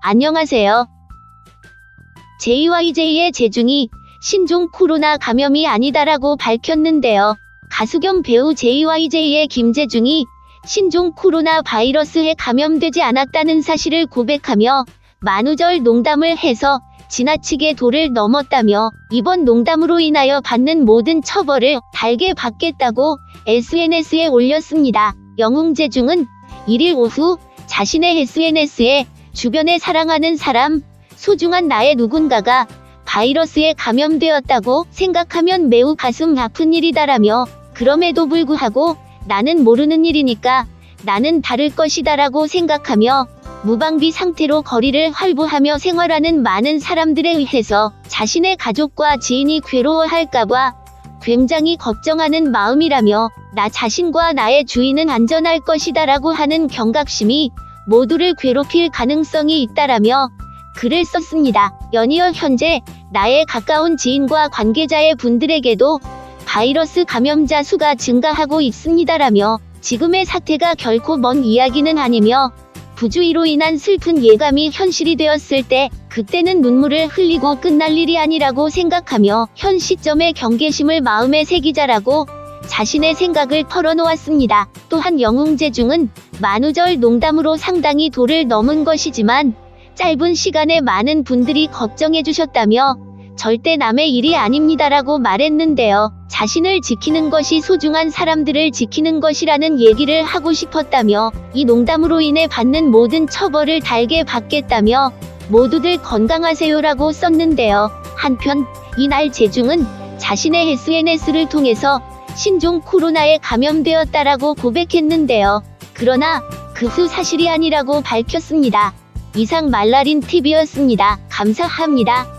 안녕하세요. JYJ의 재중이 신종 코로나 감염이 아니다라고 밝혔는데요. 가수 겸 배우 JYJ의 김재중이 신종 코로나 바이러스에 감염되지 않았다는 사실을 고백하며 만우절 농담을 해서 지나치게 도를 넘었다며 이번 농담으로 인하여 받는 모든 처벌을 달게 받겠다고 SNS에 올렸습니다. 영웅재중은 1일 오후 자신의 SNS에 주변에 사랑하는 사람, 소중한 나의 누군가가 바이러스에 감염되었다고 생각하면 매우 가슴 아픈 일이다라며 그럼에도 불구하고 나는 모르는 일이니까 나는 다를 것이다라고 생각하며 무방비 상태로 거리를 활보하며 생활하는 많은 사람들에 의해서 자신의 가족과 지인이 괴로워할까봐 굉장히 걱정하는 마음이라며 나 자신과 나의 주인은 안전할 것이다라고 하는 경각심이 모두를 괴롭힐 가능성이 있다라며 글을 썼습니다. 연이어 현재 나의 가까운 지인과 관계자의 분들에게도 바이러스 감염자 수가 증가하고 있습니다라며 지금의 사태가 결코 먼 이야기는 아니며 부주의로 인한 슬픈 예감이 현실이 되었을 때 그때는 눈물을 흘리고 끝날 일이 아니라고 생각하며 현 시점의 경계심을 마음에 새기자라고 자신의 생각을 털어놓았습니다. 또한 영웅재중은 만우절 농담으로 상당히 도를 넘은 것이지만 짧은 시간에 많은 분들이 걱정해 주셨다며 절대 남의 일이 아닙니다라고 말했는데요. 자신을 지키는 것이 소중한 사람들을 지키는 것이라는 얘기를 하고 싶었다며 이 농담으로 인해 받는 모든 처벌을 달게 받겠다며 모두들 건강하세요라고 썼는데요. 한편 이날 재중은 자신의 SNS를 통해서 신종 코로나에 감염되었다라고 고백했는데요. 그러나 그 후 사실이 아니라고 밝혔습니다. 이상 말라린 TV였습니다. 감사합니다.